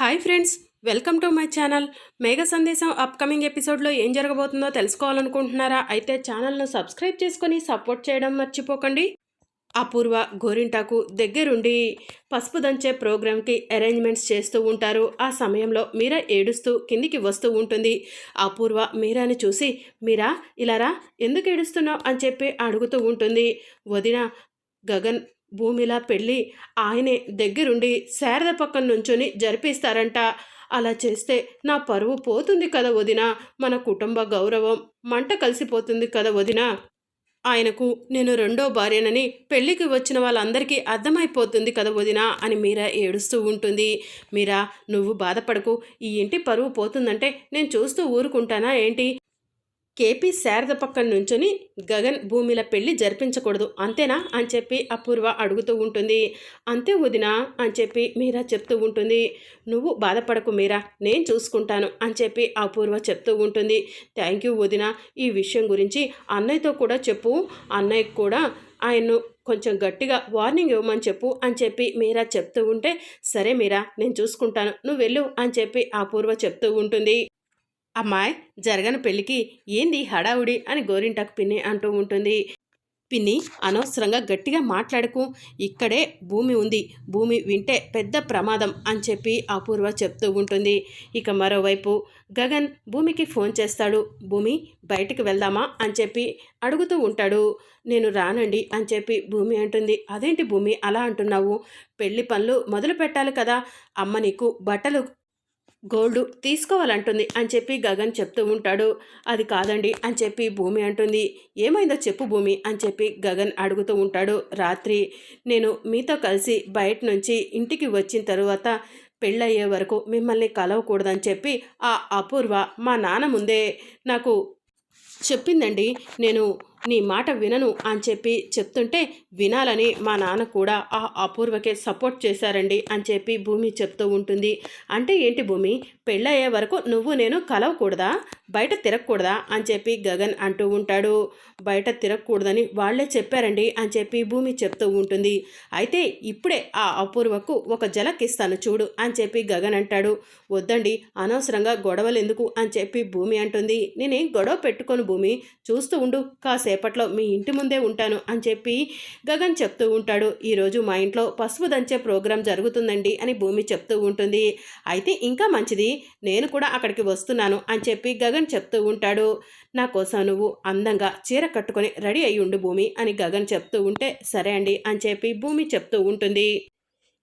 Hi friends welcome to my channel. Megha Sandesam upcoming ఎపిసోడ్లో ఏం జరగబోతుందో తెలుసుకోవాలనుకుంటున్నారా? అయితే ఛానల్ను సబ్స్క్రైబ్ చేసుకొని సపోర్ట్ చేయడం మర్చిపోకండి. అపూర్వ గోరింటాకు దగ్గరుండి పసుపు దంచే ప్రోగ్రాంకి అరేంజ్మెంట్స్ చేస్తూ ఉంటారు. ఆ సమయంలో మీరా ఏడుస్తూ కిందికి వస్తూ ఉంటుంది. అపూర్వ మీరాని చూసి మీరా ఇలారా ఎందుకు ఏడుస్తున్నావు? అని చెప్పి అడుగుతూ ఉంటుంది. వదిన గగన్ భూమిలా పెళ్ళి ఆయనే దగ్గరుండి శారద పక్కన నుంచొని జరిపిస్తారంట. అలా చేస్తే నా పరువు పోతుంది కదా వదిన? మన కుటుంబ గౌరవం మంట కలిసిపోతుంది కదా వదిన? ఆయనకు నేను రెండో భార్యనని పెళ్ళికి వచ్చిన వాళ్ళందరికీ అర్థమైపోతుంది కదా వదిన? అని మీరా ఏడుస్తూ ఉంటుంది. మీరా నువ్వు బాధపడకు. ఈ ఇంటి పరువు పోతుందంటే నేను చూస్తూ ఊరుకుంటానా ఏంటి? కేపీ శారద పక్కన నుంచొని గగన్ భూమిల పెళ్ళి జరిపించకూడదు అంతేనా? అని చెప్పి అపూర్వ అడుగుతూ ఉంటుంది. అంతే వదినా అని చెప్పి మీరా చెప్తూ ఉంటుంది. నువ్వు బాధపడకు మీరా నేను చూసుకుంటాను అని చెప్పి అపూర్వ చెప్తూ ఉంటుంది. థ్యాంక్ యూ వదినా ఈ విషయం గురించి అన్నయ్యతో కూడా చెప్పు అన్నయ్యకు కూడా ఆయన్ను కొంచెం గట్టిగా వార్నింగ్ ఇవ్వమని చెప్పు అని చెప్పి మీరా చెప్తూ ఉంటే సరే మీరా నేను చూసుకుంటాను నువ్వు వెళ్ళు అని చెప్పి అపూర్వ చెప్తూ ఉంటుంది. అమ్మాయి జరగని పెళ్ళికి ఏంది హడావుడి అని గోరింటాకు పిన్ని అంటూ ఉంటుంది. పిన్ని అనవసరంగా గట్టిగా మాట్లాడకు. ఇక్కడే భూమి ఉంది. భూమి వింటే పెద్ద ప్రమాదం అని చెప్పి అపూర్వ చెప్తూ ఉంటుంది. ఇక మరోవైపు గగన్ భూమికి ఫోన్ చేస్తాడు. భూమి బయటికి వెళ్దామా అని చెప్పి అడుగుతూ ఉంటాడు. నేను రానండి అని చెప్పి భూమి అంటుంది. అదేంటి భూమి అలా అంటున్నావు? పెళ్ళి పనులు మొదలు పెట్టాలి కదా. అమ్మ నీకు బట్టలు గోల్డ్ తీసుకోవాలంటుంది అని చెప్పి గగన్ చెప్తూ ఉంటాడు. అది కాదండి అని చెప్పి భూమి అంటుంది. ఏమైందో చెప్పు భూమి అని చెప్పి గగన్ అడుగుతూ ఉంటాడు. రాత్రి నేను మీతో కలిసి బయట నుంచి ఇంటికి వచ్చిన తరువాత పెళ్ళయ్యే వరకు మిమ్మల్ని కలవకూడదని చెప్పి ఆ అపూర్వ మా నాన్న ముందే నాకు చెప్పిందండి. నేను నీ మాట వినను అని చెప్పి చెప్తుంటే వినాలని మా నాన్న కూడా ఆ అపూర్వకే సపోర్ట్ చేశారండి అని చెప్పి భూమి చెప్తూ ఉంటుంది. అంటే ఏంటి భూమి? పెళ్ళయ్యే వరకు నువ్వు నేను కలవకూడదా? బయట తిరగకూడదా? అని చెప్పి గగన్ అంటూ ఉంటాడు. బయట తిరగకూడదని వాళ్ళే చెప్పారండి అని చెప్పి భూమి చెప్తూ ఉంటుంది. అయితే ఇప్పుడే ఆ అపూర్వకు ఒక జలకిస్తాను చూడు అని చెప్పి గగన్ అంటాడు. వద్దండి అనవసరంగా గొడవలు ఎందుకు అని చెప్పి భూమి అంటుంది. నేనేం గొడవ పెట్టుకోను భూమి. చూస్తూ ఉండు కాసేపట్లో మీ ఇంటి ముందే ఉంటాను అని చెప్పి గగన్ చెప్తూ ఉంటాడు. ఈరోజు మా ఇంట్లో పసుపు దంచే ప్రోగ్రాం జరుగుతుందండి అని భూమి చెప్తూ ఉంటుంది. అయితే ఇంకా మంచిది నేను కూడా అక్కడికి వస్తున్నాను అని చెప్పి గగన్ చెప్తూ ఉంటాడు. నా కోసం నువ్వు అందంగా చీర కట్టుకొని రెడీ అయి ఉండు భూమి అని గగన్ చెప్తూ ఉంటే సరే అండి అని చెప్పి భూమి చెప్తూ ఉంటుంది.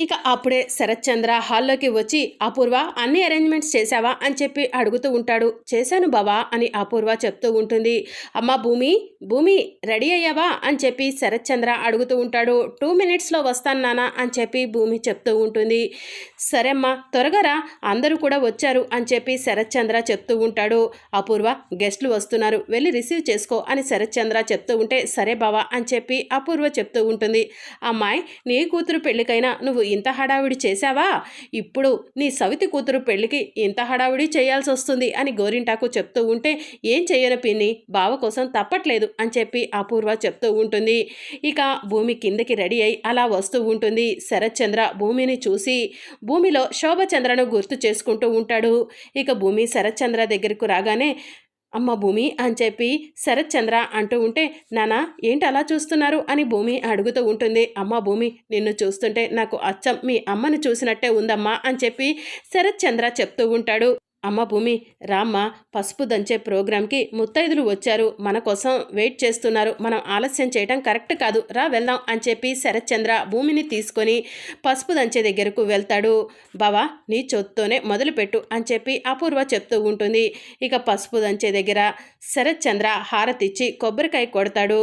ఇక అప్పుడే శరత్చంద్ర హాల్లోకి వచ్చి అపూర్వ అన్ని అరేంజ్మెంట్స్ చేశావా? అని చెప్పి అడుగుతూ ఉంటాడు. చేశాను బావా అని అపూర్వ చెప్తూ ఉంటుంది. అమ్మ భూమి భూమి రెడీ అయ్యావా? అని చెప్పి శరత్చంద్ర అడుగుతూ ఉంటాడు. టూ మినిట్స్లో వస్తాను నానా అని చెప్పి భూమి చెప్తూ ఉంటుంది. సరేమ్మా త్వరగా రా అందరూ కూడా వచ్చారు అని చెప్పి శరత్చంద్ర చెప్తూ ఉంటాడు. అపూర్వ గెస్ట్లు వస్తున్నారు వెళ్ళి రిసీవ్ చేసుకో అని శరత్చంద్ర చెప్తూ ఉంటే సరే బావా అని చెప్పి అపూర్వ చెప్తూ ఉంటుంది. అమ్మాయి నీ కూతురు పెళ్ళికైనా నువ్వు ఇంత హడావిడి చేశావా? ఇప్పుడు నీ సవితి కూతురు పెళ్ళికి ఇంత హడావిడి చేయాల్సి వస్తుంది అని గోరింటాకు చెప్తూ ఉంటే ఏం చేయను పిన్ని? బావ కోసం తప్పట్లేదు అని చెప్పి అపూర్వ చెప్తూ ఉంటుంది. ఇక భూమి కిందకి రెడీ అయి అలా వస్తూ ఉంటుంది. శరత్చంద్ర భూమిని చూసి భూమిలో శోభచంద్రను గుర్తు చేసుకుంటూ ఉంటాడు. ఇక భూమి శరత్చంద్ర దగ్గరకు రాగానే అమ్మ భూమి అని చెప్పి శరత్చంద్ర అంటూ ఉంటే నానా ఏంటి అలా చూస్తున్నారు? అని భూమి అడుగుతూ ఉంటుంది. అమ్మ భూమి నిన్ను చూస్తుంటే నాకు అచ్చం. మీ అమ్మను చూసినట్టే ఉందమ్మా అని చెప్పి శరత్చంద్ర చెప్తూ ఉంటాడు. అమ్మ భూమి రామ్మ పసుపు దంచే ప్రోగ్రాంకి ముత్తైదులు వచ్చారు. మన కోసం వెయిట్ చేస్తున్నారు. మనం ఆలస్యం చేయడం కరెక్ట్ కాదు. రా వెళ్దాం అని చెప్పి శరత్చంద్ర భూమిని తీసుకొని పసుపు దంచే దగ్గరకు వెళ్తాడు. బావా నీ చొత్తోనే మొదలుపెట్టు అని చెప్పి అపూర్వ చెప్తూ ఉంటుంది. ఇక పసుపు దంచే దగ్గర శరత్చంద్ర హారతిచ్చి కొబ్బరికాయ కొడతాడు.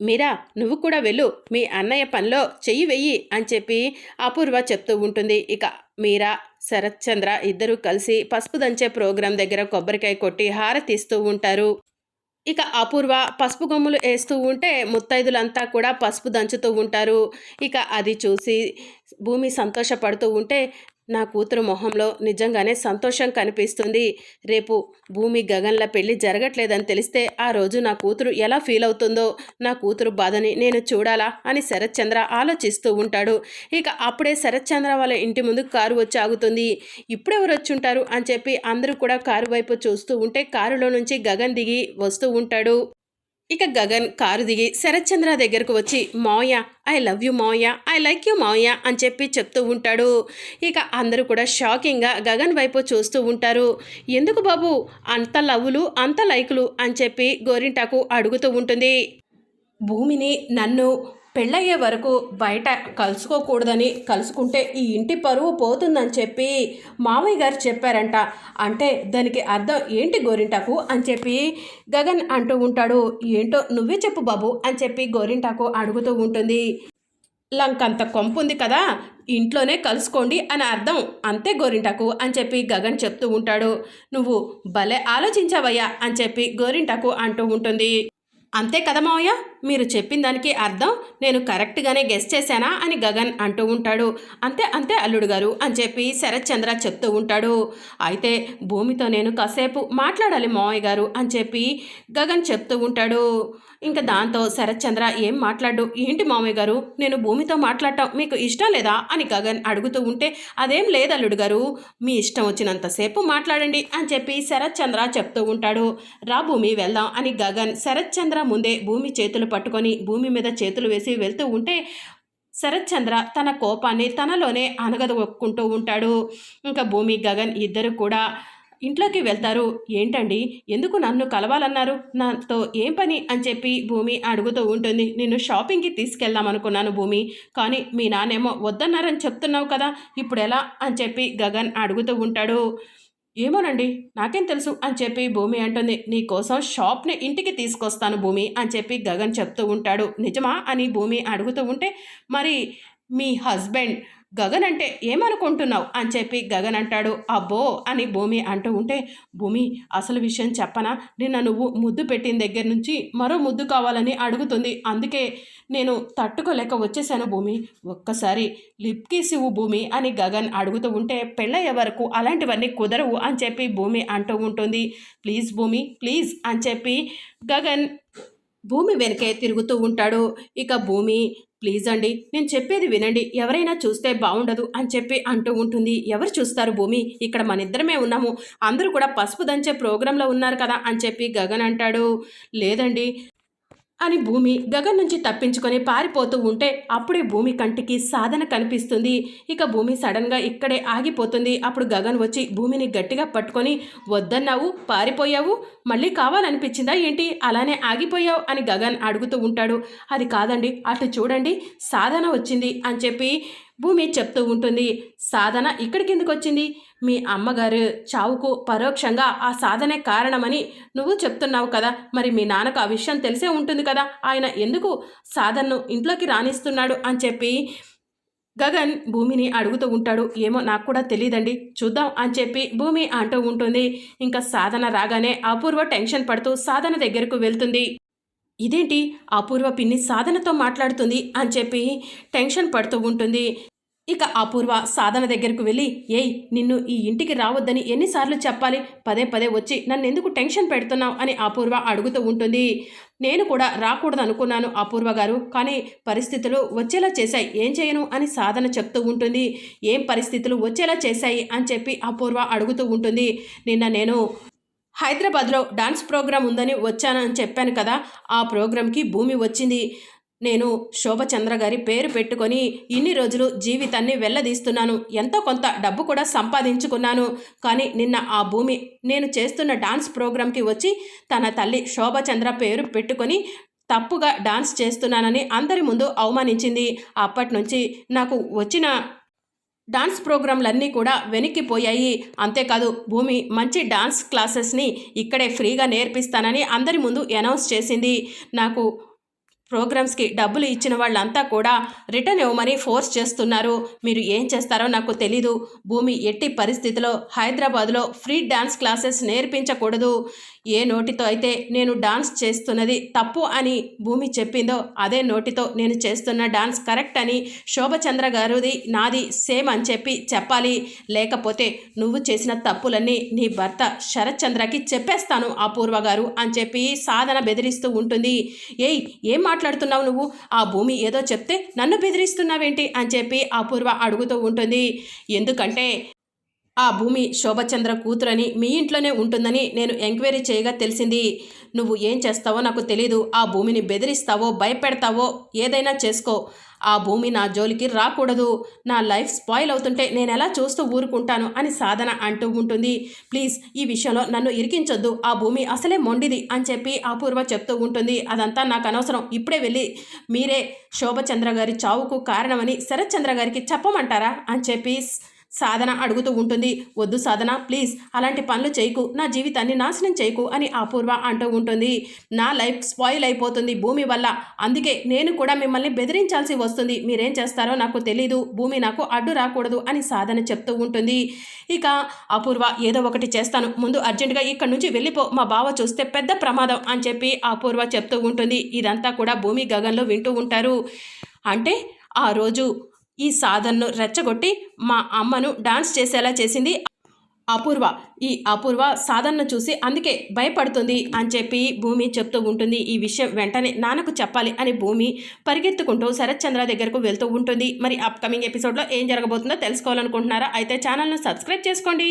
మీరా నువ్వు కూడా వెళ్ళు. మీ అన్నయ్య పనిలో చెయ్యి వెయ్యి అని చెప్పి అపూర్వ చెప్తూ ఉంటుంది. ఇక మీరా శరత్చంద్ర ఇద్దరూ కలిసి పసుపు దంచే ప్రోగ్రాం దగ్గర కొబ్బరికాయ కొట్టి హారతిస్తూ ఉంటారు. ఇక అపూర్వ పసుపు గొమ్ములు వేస్తూ ఉంటే ముత్తైదులంతా కూడా పసుపు దంచుతూ ఉంటారు. ఇక అది చూసి భూమి సంతోషపడుతూ ఉంటే నా కూతురు మొహంలో నిజంగానే సంతోషం కనిపిస్తుంది. రేపు భూమి గగన్ల పెళ్ళి జరగట్లేదని తెలిస్తే ఆ రోజు నా కూతురు ఎలా ఫీల్ అవుతుందో నా కూతురు బాధని నేను చూడాలా అని శరత్చంద్ర ఆలోచిస్తూ ఉంటాడు. ఇక అప్పుడే శరత్చంద్ర వాళ్ళ ఇంటి ముందు కారు వచ్చి ఆగుతుంది. ఇప్పుడెవరు వచ్చి ఉంటారు అని చెప్పి అందరూ కూడా కారు వైపు చూస్తూ ఉంటే కారులో నుంచి గగన్ దిగి వస్తూ ఉంటాడు. ఇక గగన్ కారు దిగి శరత్చంద్ర దగ్గరకు వచ్చి Maya I love you Maya I like you Maya అని చెప్పి చెప్తూ ఉంటాడు. ఇక అందరూ కూడా షాకింగ్గా గగన్ వైపు చూస్తూ ఉంటారు. ఎందుకు బాబు అంత లవ్లు అంత లైకులు అని చెప్పి గోరింటాకు అడుగుతూ ఉంటుంది. భూమిని నన్ను పెళ్ళయ్యే వరకు బయట కలుసుకోకూడదని కలుసుకుంటే ఈ ఇంటి పరువు పోతుందని చెప్పి మామయ్య గారు చెప్పారంట. అంటే దానికి అర్థం ఏంటి గోరింటాకు అని చెప్పి గగన్ అంటూ ఉంటాడు. ఏంటో నువ్వే చెప్పు బాబు అని చెప్పి గోరింటాకు అడుగుతూ ఉంటుంది. లంకంత కొంపు ఉంది కదా ఇంట్లోనే కలుసుకోండి అని అర్థం. అంతే గోరింటాకు అని చెప్పి గగన్ చెప్తూ ఉంటాడు. నువ్వు భలే ఆలోచించావయ్యా అని చెప్పి గోరింటాకు అంటూ ఉంటుంది. అంతే కదా మావయ్య? మీరు చెప్పిన దానికి అర్థం. నేను కరెక్ట్గానే గెస్ చేశానా అని గగన్ అంటూ ఉంటాడు. అంతే అంతే అల్లుడు గారు అని చెప్పి శరత్ చంద్ర చెప్తూ ఉంటాడు. అయితే భూమితో నేను కాసేపు మాట్లాడాలి మావయ్య గారు అని చెప్పి గగన్ చెప్తూ ఉంటాడు. ఇంకా దాంతో శరత్ చంద్ర ఏం మాట్లాడు? ఏంటి మామయ్య గారు? నేను భూమితో మాట్లాడటం మీకు ఇష్టం లేదా? అని గగన్ అడుగుతూ ఉంటే అదేం లేదు అల్లుడు గారు. మీ ఇష్టం వచ్చినంతసేపు మాట్లాడండి అని చెప్పి శరత్ చంద్ర చెప్తూ ఉంటాడు. రా భూమి వెళ్దాం అని గగన్ శరత్ చంద్ర ముందే భూమి చేతులు పట్టుకొని భూమి మీద చేతులు వేసి వెళ్తూ ఉంటే శరత్చంద్ర తన కోపాన్ని తనలోనే అనగదొక్కుంటూ ఉంటాడు. ఇంకా భూమి గగన్ ఇద్దరు కూడా ఇంట్లోకి వెళ్తారు. ఏంటండి? ఎందుకు నన్ను కలవాలన్నారు? నాతో ఏం పని? అని చెప్పి భూమి అడుగుతూ ఉంటుంది. నేను షాపింగ్కి తీసుకెళ్దాం అనుకున్నాను భూమి. కానీ మీ నానేమో వద్దన్నారని చెప్తున్నావు కదా ఇప్పుడు ఎలా అని చెప్పి గగన్ అడుగుతూ ఉంటాడు. ఏమోనండి నాకేం తెలుసు అని చెప్పి భూమి అంటుంది. నీకోసం షాప్ని ఇంటికి తీసుకొస్తాను భూమి అని చెప్పి గగన్ చెప్తూ ఉంటాడు. నిజమా అని భూమి అడుగుతూ ఉంటే మరి మీ హస్బెండ్ గగన్ అంటే ఏమనుకుంటున్నావు? అని చెప్పి గగన్ అంటాడు. అబ్బో! అని భూమి అంటూ ఉంటే భూమి అసలు విషయం చెప్పనా? నిన్న నువ్వు ముద్దు పెట్టిన దగ్గర నుంచి మరో ముద్దు కావాలని అడుగుతుంది. అందుకే నేను తట్టుకోలేక వచ్చేసాను భూమి. ఒక్కసారి లిప్ భూమి అని గగన్ అడుగుతూ ఉంటే పెళ్ళయ్యే వరకు అలాంటివన్నీ కుదరవు అని చెప్పి భూమి అంటూ ఉంటుంది. ప్లీజ్ భూమి ప్లీజ్ అని చెప్పి గగన్ భూమి వెనకే తిరుగుతూ ఉంటాడు. ఇక భూమి ప్లీజ్ అండి నేను చెప్పేది వినండి. ఎవరైనా చూస్తే బాగుండదు అని చెప్పి అంటూ ఉంటుంది. ఎవరు చూస్తారు భూమి? ఇక్కడ మన ఇద్దరమే ఉన్నాము. అందరూ కూడా పసుపు దంచే ప్రోగ్రాంలో ఉన్నారు కదా అని చెప్పి గగన్ అంటాడు. లేదండి అని భూమి గగన్ నుంచి తప్పించుకొని పారిపోతూ ఉంటే అప్పుడే భూమి కంటికి సాధన కనిపిస్తుంది. ఇక భూమి సడన్గా ఇక్కడే ఆగిపోతుంది. అప్పుడు గగన్ వచ్చి భూమిని గట్టిగా పట్టుకొని వద్దన్నావు? పారిపోయావు? మళ్ళీ కావాలనిపించిందా ఏంటి? అలానే ఆగిపోయావు? అని గగన్ అడుగుతూ ఉంటాడు. అది కాదండి. అటు చూడండి. సాధన వచ్చింది అని చెప్పి భూమి చెప్తూ ఉంటుంది సాధన ఇక్కడికి ఎందుకు వచ్చింది మీ అమ్మగారు చావుకు పరోక్షంగా ఆ సాధనే కారణమని నువ్వు చెప్తున్నావు కదా. మరి మీ నాన్నకు ఆ విషయం తెలిసే ఉంటుంది కదా. ఆయన ఎందుకు సాధనను ఇంట్లోకి రాణిస్తున్నాడు? అని చెప్పి గగన్ భూమిని అడుగుతూ ఉంటాడు. ఏమో నాకు కూడా తెలియదండి చూద్దాం అని చెప్పి భూమి అంటూ ఉంటుంది. ఇంకా సాధన రాగానే అపూర్వ టెన్షన్ పడుతూ సాధన దగ్గరకు వెళ్తుంది. ఇదేంటి? అపూర్వ పిన్ని సాధనతో మాట్లాడుతుంది అని చెప్పి టెన్షన్ పడుతూ ఉంటుంది. ఇక అపూర్వ సాధన దగ్గరకు వెళ్ళి ఏయ్ నిన్ను ఈ ఇంటికి రావద్దని ఎన్నిసార్లు చెప్పాలి? పదే పదే వచ్చి నన్ను ఎందుకు టెన్షన్ పెడుతున్నావు? అని అపూర్వ అడుగుతూ ఉంటుంది. నేను కూడా రాకూడదు అనుకున్నాను అపూర్వ గారు కానీ పరిస్థితులు వచ్చేలా చేశాయి. ఏం చేయను? అని సాధన చెప్తూ ఉంటుంది. ఏం పరిస్థితులు వచ్చేలా చేశాయి? అని చెప్పి అపూర్వ అడుగుతూ ఉంటుంది. నిన్న నేను హైదరాబాద్లో డాన్స్ ప్రోగ్రాం ఉందని వచ్చానని చెప్పాను కదా ఆ ప్రోగ్రాంకి భూమి వచ్చింది. నేను శోభచంద్ర గారి పేరు పెట్టుకొని ఇన్ని రోజులు జీవితాన్ని వెళ్ళదీస్తున్నాను ఎంతో కొంత డబ్బు కూడా సంపాదించుకున్నాను. కానీ నిన్న ఆ భూమి నేను చేస్తున్న డాన్స్ ప్రోగ్రాంకి వచ్చి తన తల్లి శోభచంద్ర పేరు పెట్టుకొని తప్పుగా డాన్స్ చేస్తున్నానని అందరి ముందు అవమానించింది. అప్పటి నుంచి నాకు వచ్చిన డాన్స్ ప్రోగ్రాంలన్నీ కూడా వెనక్కిపోయాయి అంతేకాదు భూమి మంచి డాన్స్ క్లాసెస్ని ఇక్కడే ఫ్రీగా నేర్పిస్తానని అందరి ముందు అనౌన్స్ చేసింది. నాకు ప్రోగ్రామ్స్కి డబ్బులు ఇచ్చిన వాళ్ళంతా కూడా రిటర్న్ ఇవ్వమని ఫోర్స్ చేస్తున్నారు. మీరు ఏం చేస్తారో నాకు తెలీదు. భూమి ఎట్టి పరిస్థితిలో హైదరాబాద్లో ఫ్రీ డాన్స్ క్లాసెస్ నేర్పించకూడదు. ఏ నోటితో అయితే నేను డాన్స్ చేస్తున్నది తప్పు అని భూమి చెప్పిందో అదే నోటితో నేను చేస్తున్న డాన్స్ కరెక్ట్ అని శోభచంద్ర గారిది నాది సేమ్ అని చెప్పి చెప్పాలి. లేకపోతే నువ్వు చేసిన తప్పులన్నీ నీ భర్త శరత్చంద్రకి చెప్పేస్తాను అపూర్వ గారు అని చెప్పి సాధన బెదిరిస్తూ ఉంటుంది. ఏయ్ ఏం మాట్లాడుతున్నావు నువ్వు? ఆ భూమి ఏదో చెప్తే నన్ను బెదిరిస్తున్నావేంటి? అని చెప్పి అపూర్వ అడుగుతూ ఉంటుంది. ఎందుకంటే ఆ భూమి శోభచంద్ర కూతురని మీ ఇంట్లోనే ఉంటుందని నేను ఎంక్వైరీ చేయగా తెలిసింది. నువ్వు ఏం చేస్తావో నాకు తెలీదు. ఆ భూమిని బెదిరిస్తావో భయపెడతావో ఏదైనా చేసుకో. ఆ భూమి నా జోలికి రాకూడదు. నా లైఫ్ స్పాయిల్ అవుతుంటే నేను ఎలా చూస్తూ ఊరుకుంటాను అని సాధన అంటూ ఉంటుంది. ప్లీజ్ ఈ విషయంలో నన్ను ఇరికించొద్దు. ఆ భూమి అసలే మొండిది అని చెప్పి అపూర్వ చెప్తూ ఉంటుంది. అదంతా నాకు అనవసరం. ఇప్పుడే వెళ్ళి మీరే శోభచంద్ర గారి చావుకు కారణమని శరత్చంద్ర గారికి చెప్పమంటారా? అని చెప్పి సాధన అడుగుతూ ఉంటుంది. వద్దు సాధన ప్లీజ్ అలాంటి పనులు చేయకు. నా జీవితాన్ని నాశనం చేయకు అని అపూర్వ అంటూ ఉంటుంది. నా లైఫ్ స్పాయిల్ అయిపోతుంది భూమి వల్ల. అందుకే నేను కూడా మిమ్మల్ని బెదిరించాల్సి వస్తుంది. మీరేం చేస్తారో నాకు తెలీదు. భూమి నాకు అడ్డు రాకూడదు అని సాధన చెప్తూ ఉంటుంది. ఇక అపూర్వ ఏదో ఒకటి చేస్తాను. ముందు అర్జెంటుగా ఇక్కడి నుంచి వెళ్ళిపో. మా బావ చూస్తే పెద్ద ప్రమాదం అని చెప్పి అపూర్వ చెప్తూ ఉంటుంది. ఇదంతా కూడా భూమి గగన్లో వింటూ ఉంటారు. అంటే ఆ రోజు ఈ సాధనను రెచ్చగొట్టి మా అమ్మను డాన్స్ చేసేలా చేసింది అపూర్వ. ఈ అపూర్వ సాధనను చూసి అందుకే భయపడుతుంది అని చెప్పి భూమి చెప్తూ ఉంటుంది. ఈ విషయం వెంటనే నాన్నకు చెప్పాలి అని భూమి పరిగెత్తుకుంటూ శరత్చంద్ర దగ్గరకు వెళ్తూ ఉంటుంది. మరి అప్కమింగ్ ఎపిసోడ్లో ఏం జరగబోతుందో తెలుసుకోవాలనుకుంటున్నారా? అయితే ఛానల్ను సబ్స్క్రైబ్ చేసుకోండి.